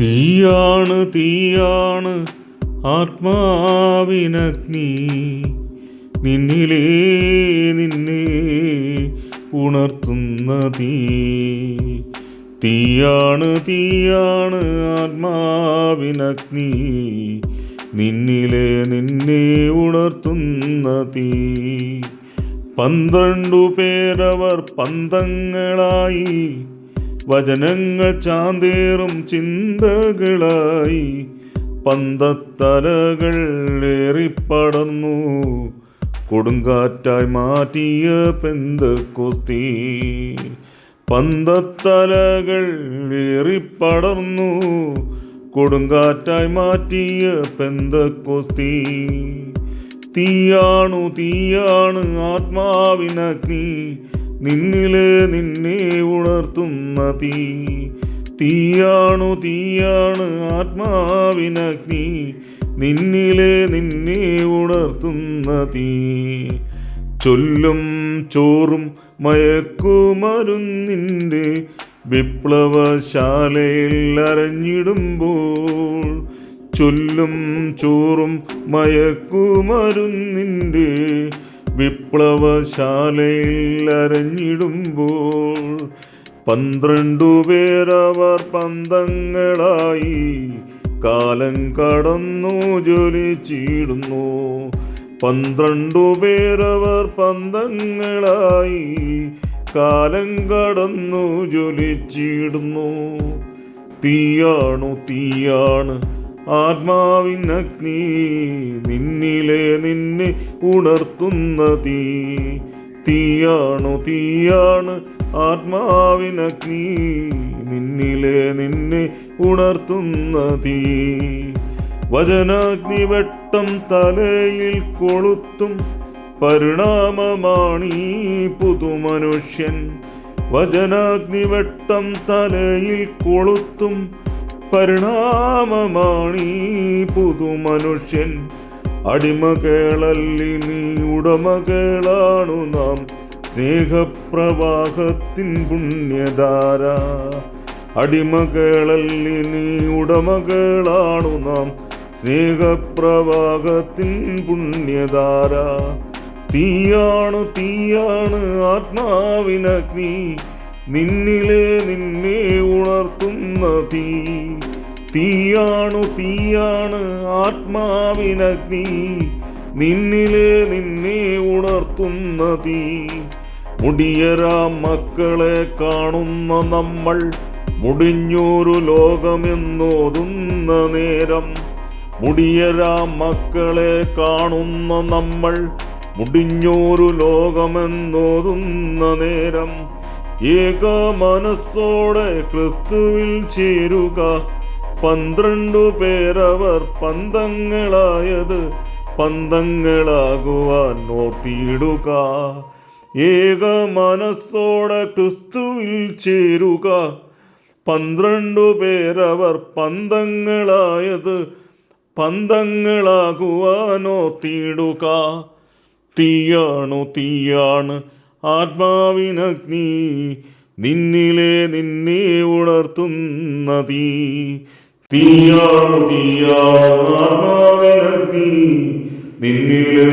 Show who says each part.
Speaker 1: തീയാണ് തീയാണ് ആത്മാവിനഗ്നി. നിന്നിലേ നിന്നെ ഉണർത്തുന്ന തീ തീയാണ് തീയാണ് ആത്മാവിനഗ്നി. നിന്നിലെ നിന്നെ ഉണർത്തുന്ന തീ പന്ത്രണ്ടു പേരവർ പന്തങ്ങളായി വചനങ്ങൾ ചാന്തേറും ചിന്തകളായി പന്തത്തലകൾ ഏറിപ്പടർന്നു. കൊടുങ്കാറ്റായി മാറ്റിയ പെന്തക്കൊസ്തി. പന്തത്തലകൾ ഏറിപ്പടർന്നു. കൊടുങ്കാറ്റായി മാറ്റിയ പെന്തക്കൊസ്തി. തീയാണു തീയാണ് ആത്മാവിനഗ്നി. നിന്നിലെ നിന്നെ ഉണർത്തുന്ന തീ. തീയാണു തീയാണ് ആത്മാവിനഗ്നി. നിന്നിലെ നിന്നെ ഉണർത്തുന്ന തീ. ചൊല്ലും ചോറും മയക്കുമരുന്നിന്റെ വിപ്ലവശാലയിൽ അരഞ്ഞിടുമ്പോൾ. ചൊല്ലും ചോറും മയക്കുമരുന്നിന്റെ വിപ്ലവശാലയിൽ അരഞ്ഞിടുമ്പോൾ പന്ത്രണ്ടു പേരവർ പന്തങ്ങളായി കാലം കടന്നു ജ്വലിച്ചിടുന്നു. പന്ത്രണ്ടു പേരവർ പന്തങ്ങളായി കാലം കടന്നു ജ്വലിച്ചിടുന്നു. തീയാണു തീയാണ് ആത്മാവിനഗ്നി നിന്നിലെ നിന്നെ ഉണർത്തുന്ന തീ. തീയാണു തീയാണ് ആത്മാവിൻ അഗ്നി നിന്നിലെ നിന്നെ ഉണർത്തുന്ന തീ. വചനാഗ്നി വെട്ടം തലയിൽ കൊളുത്തും പരിണാമമാണീ പുതുമനുഷ്യൻ. വചനാഗ്നി വെട്ടം തലയിൽ കൊളുത്തും പരിണാമമാണീ പുതുമനുഷ്യൻ അടിമകളല്ലിനി ഉടമകേളാണു നാം. സ്നേഹപ്രവാഹത്തിൻ പുണ്യധാര. അടിമകളല്ലിനി ഉടമകളാണു നാം. സ്നേഹപ്രവാഹത്തിൻ പുണ്യധാര. തീയാണ് തീയാണ് ആത്മാവിനഗ്നി. നിന്നിലെ നിന്നെ ഉണർത്തുന്ന തീ. തീയാണു തീയാണ് ആത്മാവിനഗ്നി. നിന്നിലെ നിന്നെ ഉണർത്തുന്ന തീ മുടിയരാ മക്കളെ കാണുന്ന നമ്മൾ മുടിഞ്ഞൊരു ലോകമെന്നോതുന്ന നേരം. മുടിയരാ മക്കളെ കാണുന്ന നമ്മൾ മുടിഞ്ഞൊരു ലോകമെന്നോതുന്ന നേരം. ഏക മനസ്സോടെ ക്രിസ്തുവിൽ ചേരുക. പന്ത്രണ്ടു പേരവർ പന്തങ്ങളായത് പന്തങ്ങളാകുവാൻ ഓർത്തിയിടുക ഏക മനസ്സോടെ ക്രിസ്തുവിൽ ചേരുക. പന്ത്രണ്ടു പേരവർ പന്തങ്ങളായത് പന്തങ്ങളാകുവാൻ നോർത്തിയിടുക. തീയാണു തീയാണ് ആത്മാവിനഗ്നി. നിന്നിലെ നിന്നെ ഉണർത്തുന്ന തീ. തീയാണു തീയാണ് ആത്മാവിനഗ്നി നിന്നിലെ